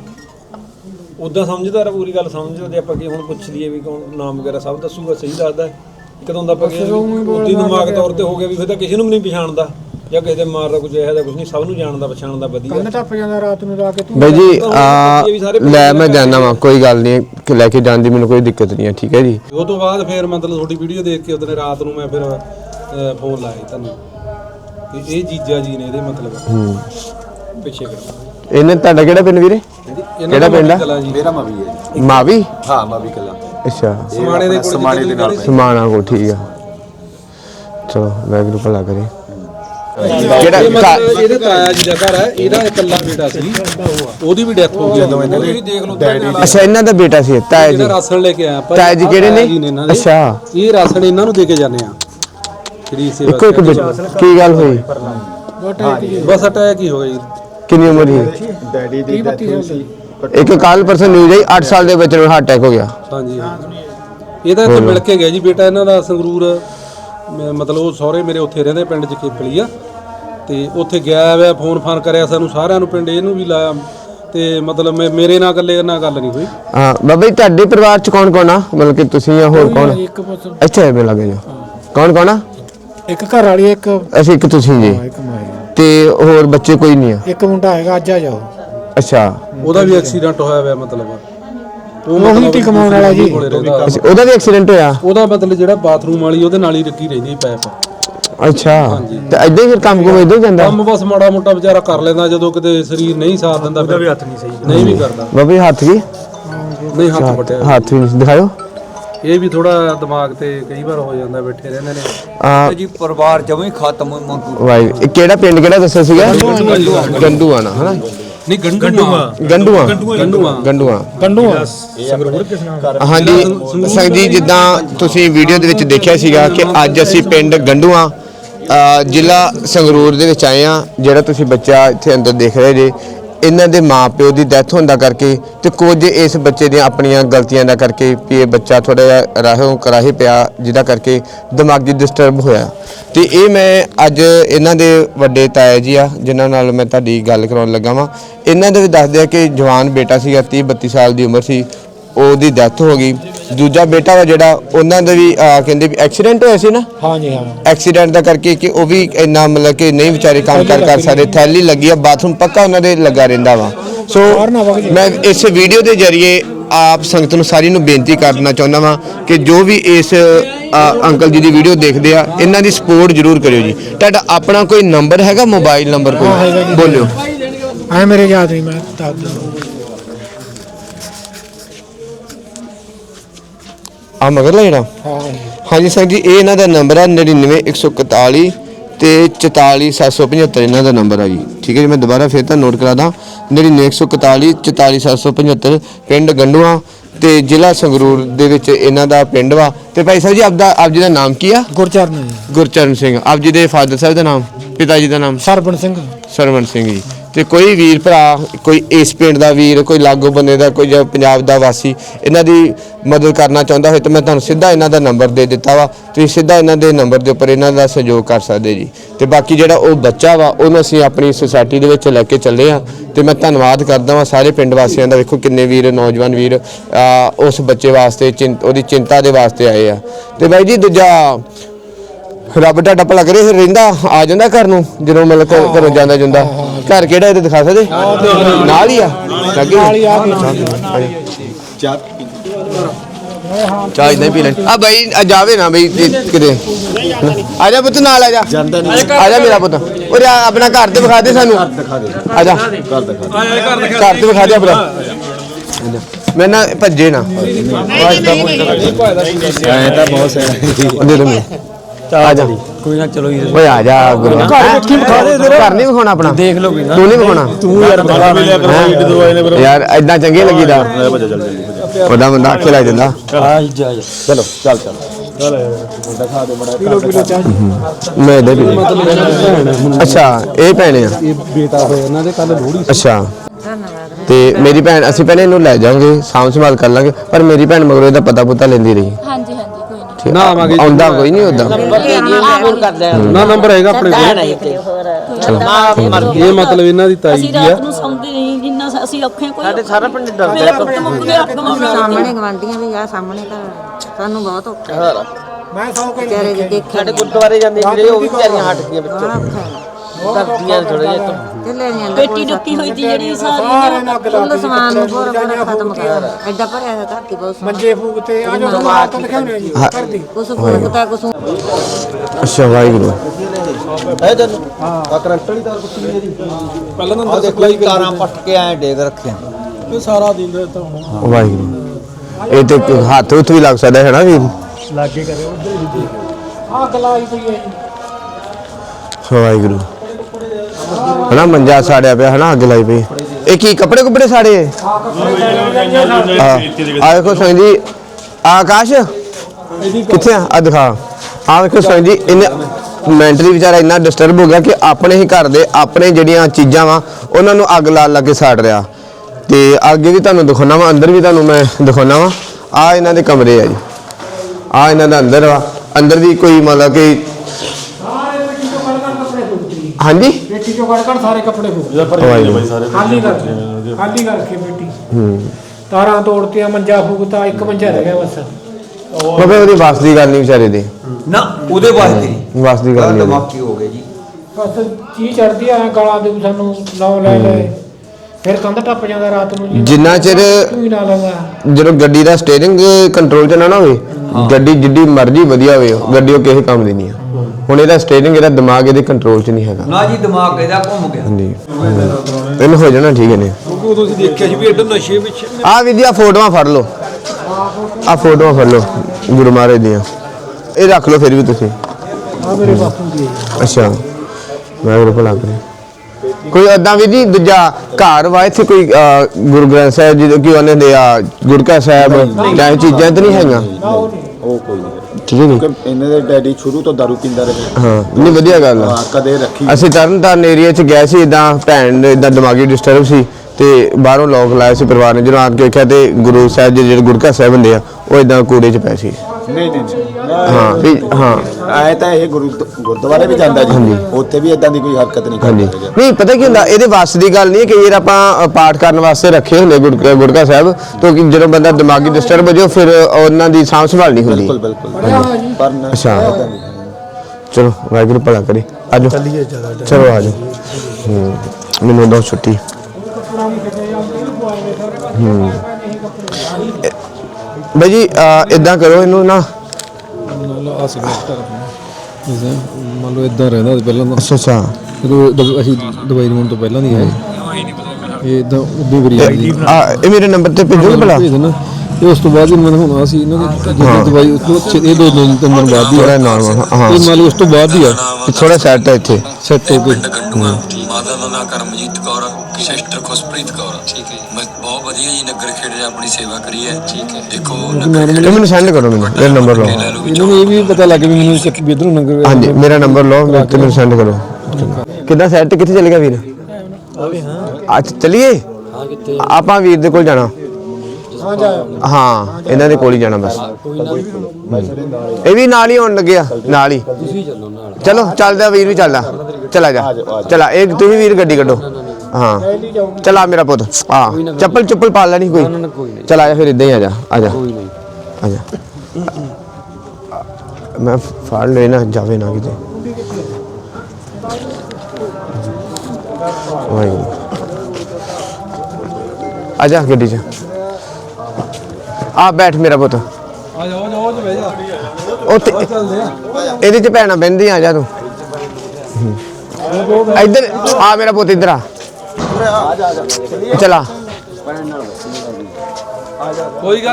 ਉਦਾਂ ਸਮਝਦਾ ਰ ਪੂਰੀ ਗੱਲ ਸਮਝਦਾ ਤੇ ਆਪਾਂ ਕੀ ਹੁਣ ਪੁੱਛ ਲਈਏ ਵੀ ਕੌਣ ਨਾਮ ਵਗੈਰਾ ਸਭ ਦੱਸੂਗਾ ਸਹੀ ਦੱਸਦਾ। ਕਦੋਂ ਦਾ ਕੀ ਉਹਦੀ ਦਿਮਾਗ ਤੌਰ ਤੇ ਹੋ ਗਿਆ ਵੀ ਫਿਰ ਤਾਂ ਕਿਸੇ ਨੂੰ ਵੀ ਨਹੀਂ ਪਛਾਣਦਾ ਜਾਂ ਕਿਸੇ ਦੇ ਮਾਰਦਾ ਕੁਝ ਇਹੋ ਜਿਹਾ ਕੁਝ ਨਹੀਂ ਸਭ ਨੂੰ ਜਾਣਦਾ ਪਛਾਣਦਾ ਵਧੀਆ। ਕੰਨ ਟੱਪ ਜਾਂਦਾ ਰਾਤ ਨੂੰ ਲਾ ਕੇ ਤੂੰ। ਬਾਈ ਜੀ ਆ ਲੈ ਮੈਂ ਜਾਣਾ ਵਾ ਕੋਈ ਗੱਲ ਨਹੀਂ ਕਿ ਲੈ ਕੇ ਜਾਣ ਦੀ ਮੈਨੂੰ ਕੋਈ ਦਿੱਕਤ ਨਹੀਂ ਹੈ ਠੀਕ ਹੈ ਜੀ? ਉਹ ਤੋਂ ਬਾਅਦ ਫਿਰ ਮਤਲਬ ਤੁਹਾਡੀ ਵੀਡੀਓ ਦੇਖ ਕੇ ਉਹਦਨੇ ਰਾਤ ਨੂੰ ਮੈਂ ਫਿਰ ਅਹ, ਫੋਨ ਲਾਇਆ ਤੁਹਾਨੂੰ। ਤੇ ਇਹ ਜੀਜਾ ਜੀ ਨੇ ਇਹਦੇ ਮਤਲਬ। ਹੂੰ। ਪਿੱਛੇ ਕਰ ਇਹਨੇ ਤੁਹਾਡਾ ਕਿਹੜਾ ਪਿੰਡ ਵੀਰੇ? ਕਿਹੜਾ ਪਿੰਡ ਆ? ਕਲਾ ਜੀ। ਮੇਰਾ ਮਾਵੀ ਹੈ ਜੀ। ਮਾਵੀ? ਹਾਂ ਮਾਵੀ ਕਲਾ। ਅੱਛਾ। ਸਮਾਣੇ ਦੇ ਕੋਲ ਸਮਾਣੇ ਦੇ ਨਾਲ ਸਮਾਣਾ ਕੋ ਠੀਕ ਆ। ਚਲੋ ਵੈਗਰੂ ਭਲਾ ਕਰੇ। ਮਤਲਬ ਇਹਦੇ ਤਾਇਆ ਜੀ ਦਾ ਘਰ ਹੈ ਇਹਦਾ ਇਕੱਲਾ ਬੇਟਾ ਸੀ। ਉਹਦੀ ਵੀ ਡੈਥ ਹੋ ਗਈ ਜਦੋਂ ਇਹਨਾਂ ਤੁਸੀਂ ਦੇਖ ਲਓ ਅੱਛਾ ਇਹਨਾਂ ਦਾ ਬੇਟਾ ਸੀ ਤਾਇਆ ਜੀ। ਜਿਹੜਾ ਰਾਸ਼ਨ ਲੈ ਕੇ ਆਇਆ ਆਪਾਂ ਤਾਇਆ ਜੀ ਕਿਹੜੇ ਨੇ? ਦੇ। ਅੱਛਾ। ਇਹ ਰਾਸ਼ਨ ਇਹਨਾਂ ਨੂੰ ਦੇ ਕੇ ਜਾਂਦੇ ਆ। ਜਿਹੜੀ ਸੇਵਾ ਇੱਕੋ ਇੱਕ ਬੇਟਾ। ਕੀ ਗੱਲ ਹੋਈ? ਬਸ ਅਟੈਕ ਹੀ ਹੋ ਗਿਆ ਜੀ। ਕਿੰਨੀ ਉਮਰ ਸੀ? ਡੈਡੀ ਦੀ ਡੈਥ ਹੋਈ ਸੀ। ਇੱਕ ਕੱਲ ਪਰਸਨ ਨਿਊਜ਼ ਆਈ 8 ਸਾਲ ਦੇ ਬੱਚੇ ਨੂੰ ਹਾਰਟ ਅਟੈਕ ਹੋ ਗਿਆ। ਹਾਂਜੀ ਇਹਦਾ ਇੱਥੇ ਮਿਲ ਕੇ ਗਿਆ ਜੀ ਬੇਟਾ ਇਹਨਾਂ ਦਾ ਸੰਗਰੂਰ। ਮੈਂ- ਮਤਲਬ ਉਹ ਸਹੁਰੇ ਮੇਰੇ ਉੱਥੇ ਰਹਿੰਦੇ ਪਿੰਡ ਚ ਖੇਪਲੀ ਆ। ਤੇ ਉੱਥੇ ਗਿਆ ਹੋਇਆ ਫੋਨ ਫਾਨ ਕਰਿਆ ਸਾਨੂੰ ਸਾਰਿਆਂ ਨੂੰ ਪਿੰਡ ਇਹਨੂੰ ਵੀ ਲਾਇਆ। ਤੇ ਮਤਲਬ ਮੈਂ- ਮੇਰੇ ਨਾਲ ਇਕੱਲੇ ਨਾਲ ਗੱਲ ਨਹੀਂ ਹੋਈ। ਹਾਂ ਬਾਬਾ ਜੀ ਤੁਹਾਡੇ ਪਰਿਵਾਰ ਚ ਕੌਣ ਕੌਣ ਆ? ਮਤਲਬ ਕਿ ਤੁਸੀਂ ਜਾਂ ਹੋਰ ਕੌਣ? ਇੱਕ ਪੁੱਤ। ਅੱਛਾ ਇਹ ਲੱਗੇ ਜੋ। ਕੌਣ ਕੌਣ ਆ? ਇੱਕ ਘਰ ਵਾਲੀ ਇੱਕ ਅਸੀਂ ਇੱਕ ਤੁਸੀਂ ਜੀ। ਇੱਕ ਮਾਈ ਤੇ ਹੋਰ ਬੱਚੇ ਕੋਈ ਨਹੀਂ ਆ? ਇੱਕ ਮੁੰਡਾ ਹੈਗਾ ਅੱਜ ਆ ਜਾਓ। ਅੱਛਾ। ਉਹਦਾ ਵੀ ਐਕਸੀਡੈਂਟ ਹੋਇਆ ਹੋਇਆ ਮਤਲਬ। ਉਹ ਉਹ ਹੀ ਟੀ ਕਮਾਉਣ ਵਾਲਾ ਜੀ। ਅੱਛਾ, ਉਹਦਾ ਵੀ ਐਕਸੀਡੈਂਟ ਹੋਇਆ? ਉਹਦਾ ਮਤਲਬ ਜਿਹੜਾ ਬਾਥਰੂਮ ਵਾਲੀ ਉਹਦੇ ਨਾਲ ਹੀ ਰੱਖੀ ਰਹਿੰਦੀ ਪੈਪ ਅੱਛਾ। ਤੇ ਐਦਾਂ ਹੀ ਫਿਰ ਕੰਮ ਕੋਲ ਇਦਾਂ ਜਾਂਦਾ? ਕੰਮ ਬਸ ਮਾੜਾ ਮੋਟਾ ਵਿਚਾਰਾ ਕਰ ਲੈਂਦਾ ਜਦੋਂ ਕਿਤੇ ਸਰੀਰ ਨਹੀਂ ਸਾਥ ਦਿੰਦਾ ਉਹਦਾ ਵੀ ਹੱਥ ਨਹੀਂ ਸਹੀ ਨਹੀਂ ਵੀ ਕਰਦਾ। ਬਾਬਾ ਜੀ ਹੱਥ ਕੀ ਨਹੀਂ ਹੱਥ ਪਟਿਆ ਹੱਥ ਵੀ ਨਹੀਂ। ਦਿਖਾਓ ਇਹ ਵੀ ਥੋੜਾ ਦਿਮਾਗ ਤੇ ਕਈ ਵਾਰ ਹੋ ਜਾਂਦਾ ਬੈਠੇ ਰਹਿੰਦੇ ਨੇ। ਆ। ਜੀ ਪਰਿਵਾਰ ਜਮਾਂ ਹੀ ਖਤਮ ਮੰਗੂ। ਵਾਈ ਇਹ ਕਿਹੜਾ ਪਿੰਡ ਕਿਹੜਾ ਦੱਸਿਆ ਸੀਗਾ? ਗੰਡੂਆਣਾ ਹਨਾ? ਨਹੀਂ ਗੰਡੂਆ। ਗੰਡੂਆ। ਗੰਡੂਆ। ਗੰਡੂਆ। ਗੰਡੂ ਹਾਂਜੀ। ਸੰਗ ਜੀ ਜਿੱਦਾਂ ਤੁਸੀਂ ਵੀਡੀਓ ਦੇ ਵਿੱਚ ਦੇਖਿਆ ਸੀਗਾ ਕਿ ਅੱਜ ਅਸੀਂ ਪਿੰਡ ਗੰਡੂਆ ਜ਼ਿਲ੍ਹਾ ਸੰਗਰੂਰ ਦੇ ਵਿੱਚ ਆਏ ਆ ਜਿਹੜਾ ਤੁਸੀਂ ਬੱਚਾ ਇੱਥੇ ਅੰਦਰ ਦੇਖ ਰਹੇ ਜੇ। ਇਹਨਾਂ ਦੇ ਮਾਪਿਓ ਦੀ ਡੈਥ ਹੋਣ ਦਾ ਕਰਕੇ ਤੇ ਕੁਝ ਇਸ ਬੱਚੇ ਦੀਆਂ ਆਪਣੀਆਂ ਗਲਤੀਆਂ ਦਾ ਕਰਕੇ ਵੀ ਇਹ ਬੱਚਾ ਥੋੜਾ ਜਿਹਾ ਰਾਹੋਂ ਕਰਾਹੇ ਪਿਆ, ਜਿਹਦਾ ਕਰਕੇ ਦਿਮਾਗੀ ਡਿਸਟਰਬ ਹੋਇਆ। ਤੇ ਇਹ ਮੈਂ ਅੱਜ ਇਹਨਾਂ ਦੇ ਵੱਡੇ ਤਾਇਆ ਜੀ ਆ, ਜਿਨ੍ਹਾਂ ਨਾਲ ਮੈਂ ਤੁਹਾਡੀ ਗੱਲ ਕਰਾਉਣ ਲੱਗਾ ਵਾਂ। ਇਹਨਾਂ ਦੇ ਵੀ ਦੱਸਦੇ ਆ ਕਿ ਜਵਾਨ ਬੇਟਾ ਸੀਗਾ 30 32 ਸਾਲ ਦੀ ਉਮਰ ਸੀ। ਉਹਦੀ ਡੈਥ ਹੋ ਗਈ। ਦੂਜਾ ਬੇਟਾ ਵਾ ਜਿਹੜਾ ਉਹਨਾਂ ਦਾ ਵੀ ਅਹ, ਕਹਿੰਦੇ ਵੀ ਐਕਸੀਡੈਂਟ ਹੋਇਆ ਸੀ ਨਾ? ਹਾਂਜੀ ਹਾਂ। ਐਕਸੀਡੈਂਟ ਦਾ ਕਰਕੇ ਕਿ ਉਹ ਵੀ ਇੰਨਾ ਮਤਲਬ ਕਿ ਨਹੀਂ ਵਿਚਾਰੇ ਕੰਮ ਕਰ ਕਰ ਸਕਦੇ ਥੈਲੀ ਲੱਗੀ ਆ ਬਾਥਰੂਮ ਪੱਕਾ ਉਹਨਾਂ ਦੇ ਲੱਗਾ ਰਹਿੰਦਾ ਵਾ। ਸੋ ਮੈਂ ਇਸ ਵੀਡੀਓ ਦੇ ਜ਼ਰੀਏ ਆਪ ਸੰਗਤ ਨੂੰ ਸਾਰੀ ਨੂੰ ਬੇਨਤੀ ਕਰਨਾ ਚਾਹੁੰਦਾ ਵਾਂ ਕਿ ਜੋ ਵੀ ਇਸ ਅ, ਅੰਕਲ ਜੀ ਦੀ ਵੀਡੀਓ ਦੇਖਦੇ ਆ ਇਹਨਾਂ ਦੀ ਸਪੋਰਟ ਜ਼ਰੂਰ ਕਰਿਓ ਜੀ। ਤੁਹਾਡਾ ਆਪਣਾ ਕੋਈ ਨੰਬਰ ਹੈਗਾ? ਮੋਬਾਈਲ ਨੰਬਰ ਕੋਈ? ਬੋਲਿਓ। ਐ ਮੇਰੇ ਯਾਦ ਨਹੀਂ ਮੈਂ ਦੱਸ ਦਿੰਦਾ ਆ ਮਗਰ ਜਿਹੜਾ ਹਾਂਜੀ ਸਰ ਜੀ ਇਹ ਇਹਨਾਂ ਦਾ ਨੰਬਰ ਆ 99141 ਤੇ 44775 ਇਹਨਾਂ ਦਾ ਨੰਬਰ ਆ ਜੀ। ਠੀਕ ਹੈ ਜੀ ਮੈਂ ਦੁਬਾਰਾ ਫਿਰ ਤਾਂ ਨੋਟ ਕਰਾ ਦਾਂ 99141 44775 ਪਿੰਡ ਗੰਡੂਆ ਤੇ ਜ਼ਿਲ੍ਹਾ ਸੰਗਰੂਰ ਦੇ ਵਿੱਚ ਇਹਨਾਂ ਦਾ ਪਿੰਡ ਵਾ। ਤੇ ਭਾਈ ਸਾਹਿਬ ਜੀ ਆਪਦਾ ਆਪ ਜੀ ਦਾ ਨਾਮ ਕੀ ਆ? ਗੁਰਚਰਨ ਗੁਰਚਰਨ ਸਿੰਘ। ਆਪ ਜੀ ਦੇ ਫਾਦਰ ਸਾਹਿਬ ਦਾ ਨਾਮ ਪਿਤਾ ਜੀ ਦਾ ਨਾਮ? ਸਰਬਣ ਸਿੰਘ। ਸਰਵਣ ਸਿੰਘ ਜੀ। ਤੇ ਕੋਈ ਵੀਰ ਭਰਾ, ਕੋਈ ਇਸ ਪਿੰਡ ਦਾ ਵੀਰ, ਕੋਈ ਲਾਗੋ ਬੰਦੇ ਦਾ, ਕੋਈ ਜਾਂ ਪੰਜਾਬ ਦਾ ਵਾਸੀ, ਇਹਨਾਂ ਦੀ ਮਦਦ ਕਰਨਾ ਚਾਹੁੰਦਾ ਹੋਵੇ ਤਾਂ ਮੈਂ ਤੁਹਾਨੂੰ ਸਿੱਧਾ ਇਹਨਾਂ ਦਾ ਨੰਬਰ ਦੇ ਦਿੱਤਾ ਵਾ। ਤੁਸੀਂ ਸਿੱਧਾ ਇਹਨਾਂ ਦੇ ਨੰਬਰ ਦੇ ਉੱਪਰ ਇਹਨਾਂ ਦਾ ਸਹਿਯੋਗ ਕਰ ਸਕਦੇ ਜੀ। ਤੇ ਬਾਕੀ ਜਿਹੜਾ ਉਹ ਬੱਚਾ ਵਾ, ਉਹਨੂੰ ਅਸੀਂ ਆਪਣੀ ਸੁਸਾਇਟੀ ਦੇ ਵਿੱਚ ਲੈ ਕੇ ਚੱਲੇ ਆ। ਤੇ ਮੈਂ ਧੰਨਵਾਦ ਕਰਦਾ ਵਾਂ ਸਾਰੇ ਪਿੰਡ ਵਾਸੀਆਂ ਦਾ। ਵੇਖੋ ਕਿੰਨੇ ਵੀਰ, ਨੌਜਵਾਨ ਵੀਰ ਉਸ ਬੱਚੇ ਵਾਸਤੇ ਚਿੰਤ- ਉਹਦੀ ਚਿੰਤਾ ਦੇ ਵਾਸਤੇ ਆਏ ਆ। ਤੇ ਬਾਈ ਜੀ, ਦੂਜਾ ਰੱਬ ਤੁਹਾਡਾ ਭਲਾ ਕਰੇ ਫਿਰ ਰਹਿੰਦਾ ਆ ਜਾਂਦਾ ਘਰ ਨੂੰ ਜਦੋਂ ਮਤਲਬ ਘਰ- ਘਰੋਂ ਜਾਂਦਾ ਜਾਂਦਾ। ਘਰ ਕਿਹੜਾ ਇਹ ਦਿਖਾ ਸਕਦੇ? ਨਾਲ ਹੀ ਆ। ਲੱਗੇ ਨਾਲ ਹੀ ਆ। ਚਾਹ ਚਾਹ ਇਦਾਂ ਹੀ ਪੀ ਲੈ। ਆ ਬਾਈ ਆ ਜਾਵੇ ਨਾ ਬਈ ਕਿਤੇ। ਆ ਜਾ ਪੁੱਤ ਨਾਲ ਆ ਜਾ। ਨਹੀਂ। ਆ ਜਾ ਮੇਰਾ ਪੁੱਤ। ਉਹ ਆ ਆਪਣਾ ਘਰ ਤੇ ਵਿਖਾ ਦੇ ਸਾਨੂੰ। ਦਿਖਾ ਦੇ। ਆ ਜਾ। ਘਰ ਦਿਖਾ ਦੇ। ਘਰ ਤੇ ਵਿਖਾ ਦੇ ਆਪਣਾ। ਮੈਂ ਨਾ ਭੱਜੇ ਨਾ। ਐ ਤਾਂ ਬਹੁਤ ਸੋਹਣਾ ਦੇ। ਆ ਜਾ। ਕੋਈ ਨਾ ਚਲੋ ਜੀ। ਓਏ ਆ ਜਾ ਗੁਰੂ ਘਰ ਘਰ ਨਹੀਂ ਵਿਖਾਉਣਾ ਆਪਣਾ। ਦੇਖ ਲਓ ਤੂੰ ਨਹੀਂ ਵਿਖਾਉਣਾ। ਤੂੰ ਯਾਰ ਦਿਖਾ ਮਿਲਿਆ ਕਰੋ ਵੀਡੀਓ ਦਵਾਈ ਨੇ ਫਿਰ ਯਾਰ ਐਦਾਂ ਚੰਗੇ ਲੱਗੀਦਾ। ਬੱਜਾ ਚੱਲ ਜਲਦੀ ਉਹਦਾ ਬੰਦਾ ਆਖੇ ਲੱਗ ਜਾਂਦਾ। ਆ ਜਾ ਜਾ ਚਲੋ ਚੱਲ ਚੱਲ। ਮੈਂ ਦੇ ਵੀ। ਅੱਛਾ ਇਹ ਭੈਣੇ ਆ। ਇਹ ਬੇਟਾ ਹੋਇਆ ਇਹਨਾਂ ਦੇ ਕੱਲ ਲੋਹੜੀ ਅੱਛਾ। ਤੇ ਮੇਰੀ ਭੈਣ ਅਸੀਂ ਪਹਿਲੇ ਇਹਨੂੰ ਲੈ ਜਾਵਾਂਗੇ ਸਾਂਭ ਸੰਭਾਲ ਕਰ ਲਾਂਗੇ ਪਰ ਮੇਰੀ ਭੈਣ ਮਗਰੋਂ ਇਹਦਾ ਪਤਾ ਪੁੱਤਾ ਲੈਂਦੀ ਰਹੀ। ਹਾਂਜੀ। ਨਾ ਆਵਾਂਗੇ ਜੀ। ਆਉਂਦਾ ਕੋਈ ਨਹੀਂ ਉਦਾਂ ਨਾ ਨੰਬਰ ਹੈਗਾ ਆਪਣੇ ਕੋਲ। ਇਹ ਮਤਲਬ ਇਹਨਾਂ ਦੀ ਤਾਈ ਅਸੀਂ ਜੀ ਆ। ਰਾਤ ਨੂੰ ਸੌਂਦੇ ਨਹੀਂ ਜਿੰਨਾ ਸ- ਅਸੀਂ ਔਖੇ ਕੋਈ ਸਾਡੇ ਸਾਰਾ ਪਿੰਡ ਡਰਦਾ ਮੇਰਾ ਪੁੱਤ ਮੁੱਕ ਗਿਆ ਅੱਗ ਮਾਉਣਾ ਸਾਹਮਣੇ ਗਵਾਂਢੀਆਂ ਵੀ ਆ ਸਾਹਮਣੇ ਘਰ ਸਾਨੂੰ ਬਹੁਤ ਔਖਾ ਹੈ। ਮੈਂ ਸੌ ਕੇ ਵਿਚਾਰੇ ਜੇ ਦੇਖੇ ਸਾਡੇ ਗੁਰਦੁਆਰੇ ਜਾਂਦੇ ਜਿਹੜੇ ਉਹ ਵੀ ਵਿਚਾਰੀਆਂ ਹਟ ਗਈਆਂ ਵਿੱਚੋਂ। ਔਖਾ ਹੈ। ਕਰਦੀਆਂ ਥੋੜਾ ਜਿਹਾ ਤੋਂ। ਚੱਲੇ ਜਾਂਦਾ ਪੇਟੀ ਡੁੱਕੀ ਹੋਈ ਸੀ ਜਿਹੜੀ ਸਾਰੀ ਕੁੱਲ ਸਮਾਨ ਨੂੰ ਪੂਰਾ ਪੂਰਾ ਖਤਮ ਕਰ ਐਡਾ ਭਰਿਆ ਹੈ ਧਰਤੀ ਬਹੁਤ ਸਮਾਨ ਮੰਜੇ ਫੂਕ ਤੇ ਆ ਜੋ ਸਮਾਨ ਤਾਂ ਦਿਖਾਉਣੇ ਜੀ ਕਰ ਦੀ। ਕੁਛ ਫੂਕਤਾ ਕੁਛ ਅੱਛਾ ਵਾਹਿਗੁਰੂ। ਹੈ ਜਨ? ਆ ਕਰੰਟ ਵਾਲੀ ਤਾਰ ਕੁੱਤੀ ਮੇਰੀ ਪਹਿਲਾਂ ਤਾਂ ਆ ਦੇਖੋ ਜੀ ਤਾਰਾਂ ਪੱਟ ਕੇ ਐ ਡੇਗ ਰੱਖਿਆ। ਇਹ ਸਾਰਾ ਦਿਨ ਦਾ ਤਾਂ ਹੁਣ। ਵਾਹਿਗੁਰੂ। ਇਹ ਤੇ ਹੱਥ ਉੱਤ ਵੀ ਲੱਗ ਸਕਦਾ ਹੈ ਨਾ ਵੀ ਆ ਗਲਾਈ ਪਈ ਹੈ ਜੀ। ਵਾਹਿਗੁਰੂ। ਹਨਾ, ਮੰਜਾ ਸਾੜਿਆ ਪਿਆ, ਹਨਾ, ਅੱਗ ਲਾਈ ਪਈ। ਇਹ ਕੀ ਕੱਪੜੇ ਕੁਪੜੇ ਸਾੜੇ? ਆ ਆ ਦੇਖੋ ਸਾਈਂ ਜੀ, ਆਕਾਸ਼? ਕਿੱਥੇ ਆ? ਆ ਦਿਖਾ। ਆ ਵੇਖੋ ਸਾਈਂ ਜੀ, ਇਹਨੇ ਮੈਂਟਲੀ ਵਿਚਾਰਾ ਇੰਨਾ ਡਿਸਟਰਬ ਹੋ ਗਿਆ ਕਿ ਆਪਣੇ ਹੀ ਘਰ ਦੇ ਆਪਣੇ ਜਿਹੜੀਆਂ ਚੀਜ਼ਾਂ ਵਾ, ਉਹਨਾਂ ਨੂੰ ਅੱਗ ਲਾ ਲਾ ਕੇ ਸਾੜ ਰਿਹਾ। ਤੇ ਅੱਗੇ ਵੀ ਤੁਹਾਨੂੰ ਦਿਖਾਉਣਾ ਵਾ, ਅੰਦਰ ਵੀ ਤੁਹਾਨੂੰ ਮੈਂ ਦਿਖਾਉਣਾ ਵਾ। ਆ ਇਹਨਾਂ ਦੇ ਕਮਰੇ ਆ ਜੀ। ਆ ਇਹਨਾਂ ਦਾ ਅੰਦਰ ਵਾ। ਅੰਦਰ ਵੀ ਕੋਈ ਮਤਲਬ ਕਿ ਹਾਂਜੀ? ਪੇਟੀ ਚੋਂ ਕੱਢ ਕੱਢ ਸਾਰੇ ਕੱਪੜੇ ਫੂਕ ਇਹਦਾ ਭਰ ਬਾਈ ਸਾਰੇ ਖਾਲੀ ਕਰ ਖਾਲੀ ਕਰਕੇ ਪੇਟੀ ਤਾਰਾਂ ਤੋੜਤੀਆਂ ਮੰਜਾ ਫੂਕਤਾ ਇੱਕ ਮੰਜਾ ਰਹਿ ਗਿਆ ਬਸ। ਬਾਬੇ ਉਹਦੀ ਵਾਸ ਦੀ ਗੱਲ ਨਹੀਂ ਵਿਚਾਰੇ ਦੀ। ਨਾ ਉਹਦੇ ਵਾਸਤੇ ਨਹੀਂ। ਵਾਸ ਦੀ ਗੱਲ ਨਹੀਂ। ਦਿਮਾਗੀ ਹੋ ਗਏ ਜੀ। ਬਸ ਚੀਜ਼ ਚੜਦੀ ਆ ਗਾਲਾਂ ਦੇ ਸਾਨੂੰ ਨਾਮ ਲੈ ਲੈ ਫਿਰ ਕੰਧ ਟੱਪ ਜਾਂਦਾ ਰਾਤ ਨੂੰ ਜੀ। ਜਿੰਨਾ ਚਿਰ ਤੂੰ ਹੀ ਨਾ ਲਾਂਗਾ ਜਦੋਂ ਗੱਡੀ ਦਾ ਸਟੀਅਰਿੰਗ ਕੰਟਰੋਲ ਚ ਨਾ ਨਾ ਹੋਵੇ ਗੱਡੀ ਜਿੱਡੀ ਮਰਜ਼ੀ ਵਧੀਆ ਹੋਵੇ ਉਹ, ਗੱਡੀ ਉਹ ਕਿਸੇ ਕੰਮ ਦੀ ਨਹੀਂ ਆ। ਹੁਣ ਇਹਦਾ ਸਟੀਅਰਿੰਗ ਇਹਦਾ ਦਿਮਾਗ ਇਹਦੇ ਕੰਟਰੋਲ ਚ ਨਹੀਂ ਹੈਗਾ। ਨਾ ਜੀ ਦਿਮਾਗ ਇਹਦਾ ਘੁੰਮ ਗਿਆ। ਹਾਂਜੀ। ਇਹਨੂੰ ਹੋ। ਜਾਣਾ ਠੀਕ ਹੈ ਨੇ। ਉਦੋਂ ਅਸੀਂ ਦੇਖਿਆ ਸੀ ਵੀ ਐਡਾ ਨਸ਼ੇ ਵਿੱਚ ਆ ਵਿਦਿਆ ਫੋਟੋਆਂ ਫੜ ਲਓ। ਆ ਫੋਟੋਆਂ ਫੜ ਲਓ ਗੁਰੂ ਮਹਾਰਾਜ ਦੀਆਂ। ਇਹ ਰੱਖ ਲਓ ਫਿਰ ਵੀ ਤੁਸੀਂ। ਆ ਮੇਰੇ ਬਾਪੂ ਦੀ ਅੱਛਾ। ਮੈਂ ਗੁਰੂ ਭਲਾ ਕਰੇ ਕੋਈ ਏਦਾਂ ਵੀ ਜੀ ਦੂਜਾ ਘਰ ਵਾ ਇੱਥੇ ਕੋਈ ਗੁਰੂ ਗ੍ਰੰਥ ਸਾਹਿਬ ਜੀ ਕੀ ਉਹਨੇ ਦੇ ਆ ਗੁਰਕਾ ਸਾਹਿਬ ਜਾਂ ਇਹ ਚੀਜ਼ਾਂ ਤਾਂ ਨਹੀਂ ਹੈਗੀਆਂ? ਉਹ ਕੋਈ ਨਹੀਂ। ਠੀਕ ਹੈ ਕਿਉਂਕਿ ਇਹਨਾਂ ਦੇ ਡੈਡੀ ਸ਼ੁਰੂ ਤੋਂ ਦਾਰੂ ਪੀਂਦਾ ਰਹੇ। ਹਾਂ ਨਹੀਂ ਵਧੀਆ ਗੱਲ ਆ। ਹਾਂ, ਕਦੇ ਰੱਖੀ ਅਸੀਂ ਤਰਨਤਾਰਨ ਏਰੀਆ 'ਚ ਗਏ ਸੀ ਇਦਾਂ ਭੈਣ ਦੇ ਇਦਾਂ ਦਿਮਾਗੀ ਡਿਸਟਰਬ ਸੀ ਤੇ ਬਾਹਰੋਂ ਲੋਕ ਲਾਇਆ ਸੀ ਪਰਿਵਾਰ ਨੇ। ਜਦੋਂ ਆ ਕੇ ਵੇਖਿਆ ਤੇ ਗੁਰੂ ਸਾਹਿਬ ਜੀ ਜਿਹੜੇ ਗੁਰਕਾ ਸਾਹਿਬ ਹੁੰਦੇ ਆ ਉਹ ਇਦਾਂ ਕੂੜੇ 'ਚ ਪਏ ਸੀ। ਨਹੀਂ ਨਹੀਂ ਹਾਂ ਵੀ ਹਾਂ। ਐ ਤਾਂ ਇਹ ਗੁਰੂ ਗੁਰਦੁਆਰੇ ਵੀ ਜਾਂਦਾ ਜੀ। ਉੱਥੇ ਵੀ ਇਦਾਂ ਦੀ ਕੋਈ ਹਰਕਤ ਨਹੀਂ ਹਾਂਜੀ। ਕਰਦਾ ਨਹੀਂ ਪਤਾ ਕੀ ਹੁੰਦਾ ਇਹਦੇ ਵਾਸ ਦੀ ਗੱਲ ਨਹੀਂ ਕਿ ਇਹ ਆਪਾਂ ਅ, ਪਾਠ ਕਰਨ ਵਾਸਤੇ ਰੱਖੇ ਹੁੰਦੇ ਗੁਰਕਾ ਗੁਰਕਾ ਸਾਹਿਬ। ਤੋਂ ਕਿ ਜਦੋਂ ਬੰਦਾ ਦਿਮਾਗੀ ਡਿਸਟਰਬ ਹੋ ਜਾਏ ਫਿਰ ਉਹਨਾਂ ਦੀ ਸਾਂਭ ਸੰਭਾਲ ਨਹੀਂ ਹੁੰਦੀ। ਬਿਲਕੁਲ ਬਿਲਕੁਲ। ਪਰ ਨਾ ਅੱਛਾ। ਏਦਾਂ ਨਹੀਂ। ਚਲੋ ਵਾਹਿਗੁਰੂ ਭਲਾ ਕਰੇ। ਆਜੋ। ਚਲੋ ਆਜੋ। ਹੂੰ ਮੈਨੂੰ ਦੋ ਛੁੱਟੀ। ਹੂੰ। ਬਾਈ ਜੀ ਇਦਾਂ ਕਰੋ ਇਹਨੂੰ ਨਾ। ਆ ਸੀ ਘਰ ਆਪਣਾ ਮੰਨ ਲਓ ਇਦਾਂ ਰਹਿੰਦਾ ਸੀ ਪਹਿਲਾਂ ਤਾਂ। ਅੱਛਾ ਅੱਛਾ। ਜਦੋਂ ਦਵ- ਅਸੀਂ ਦਵਾਈ ਲਵਾਉਣ ਤੋਂ ਪਹਿਲਾਂ ਨਹੀਂ ਆਏ। ਇਹ ਇਦਾਂ ਉਦੋਂ ਕਰੀ ਜਾਂਦੀ ਆ, ਇਹ ਮੇਰੇ ਨੰਬਰ ਤੇ ਭੇਜੋ ਭਲਾ? ਭੇਜ ਦੇਣਾ ਇਹ ਉਸ ਤੋਂ ਬਾਅਦ ਹੀ ਮੈਨੂੰ ਹੁਣ ਅਸੀਂ ਇਹਨਾਂ ਦੀ ਜਦੋਂ ਦਵਾਈ ਉਸ ਤੋਂ ਇਹ ਦੋ ਦਿਨ ਤਿੰਨ ਦਿਨ ਬਾਅਦ ਹੀ ਥੋੜਾ ਆ ਨਾਰਮਲ ਹਾਂ। ਇਹ ਮੰਨ ਲਓ ਉਸ ਤੋਂ ਬਾਅਦ ਹੀ ਆ। ਥੋੜਾ ਸੈੱਟ ਹੈ ਇੱਥੇ। ਸੈੱਟ ਹੋ ਗਏ ਮਾਤਾ ਦਾ ਨਾਂ ਕਰਮਜੀਤ ਕੌਰ ਸਿਸਟਰ ਖੁਸ਼ਪ੍ਰੀਤ ਕੌਰ ਠੀਕ ਹੈ ਮੈਂ ਬਹੁਤ ਵਧੀਆ ਜੀ ਨਗਰ ਖੇੜੇ ਆਪਣੀ ਸੇਵਾ ਕਰੀ ਹੈ। ਠੀਕ ਹੈ। ਦੇਖੋ ਨਗਰ ਇਹ ਮੈਨੂੰ ਸੈਂਡ ਕਰੋ ਮੈਨੂੰ ਮੇਰਾ ਨੰਬਰ ਲਓ। ਇਹਨਾਂ ਨੂੰ ਇਹ ਵੀ ਪਤਾ ਲੱਗ ਵੀ ਮੈਨੂੰ ਚੱਕ ਵੀ ਇਧਰੋਂ ਨੰਗਰ ਹਾਂਜੀ ਮੇਰਾ ਨੰਬਰ ਲਓ ਮੇਰੇ ਤੇ ਮੈਨੂੰ ਸੈਂਡ ਕਰੋ। ਕਿੱਦਾਂ ਸੈੱਟ ਕਿੱਥੇ ਚੱਲ ਗਿਆ ਵੀਰ? ਅੱਜ ਚਲਿਏ? ਆਪਾਂ ਵੀਰ ਦੇ ਕੋਲ ਜਾਣਾ। ਹਾਂ ਇਹਨਾਂ ਦੇ ਕੋਲ ਹੀ ਜਾਣਾ ਬਸ। ਇਹ ਵੀ ਨਾਲ ਹੀ ਆਉਣ ਲੱਗਿਆ ਨਾਲ ਹੀ। ਚਲੋ ਚੱਲਦਾ ਵੀਰ ਵੀ ਚੱਲਦਾ। ਚਲਾ ਜਾ। ਚਲਾ ਇਹ ਤੁਸੀਂ ਵੀਰ ਗੱਡੀ ਕੱਢੋ। ਹਾਂ। ਚਲਾ ਮੇਰਾ ਪੁੱਤ। ਹਾਂ ਚੱਪਲ ਚੁੱਪਲ ਪਾ ਲੈਣੀ ਕੋਈ। ਚਲ ਆ ਜਾ ਫਿਰ ਇਦਾਂ ਹੀ ਆ ਜਾ ਆ ਜਾ। ਆ ਜਾ। ਮੈਂ ਫੜ ਲੈਣਾ ਜਾਵੇ ਨਾ ਕਿਤੇ। ਵਾਹਿਗੁਰੂ। ਆ ਜਾ ਗੱਡੀ 'ਚ। ਆ ਬੈਠ ਮੇਰਾ ਪੁੱਤ। ਆ ਜਾਓ ਜਾਓ ਜੀ ਬਹਿ ਜਾ। ਉੱਥੇ ਇਹਦੇ 'ਚ ਭੈਣਾ ਬਹਿੰਦੀ ਆ ਜਾ ਤੂੰ। ਹੂੰ। ਇੱਧਰ ਆ ਮੇਰਾ ਪੁੱਤ ਇੱਧਰ ਆ। ਚਲਾ ਕੋਈ ਗੱਲ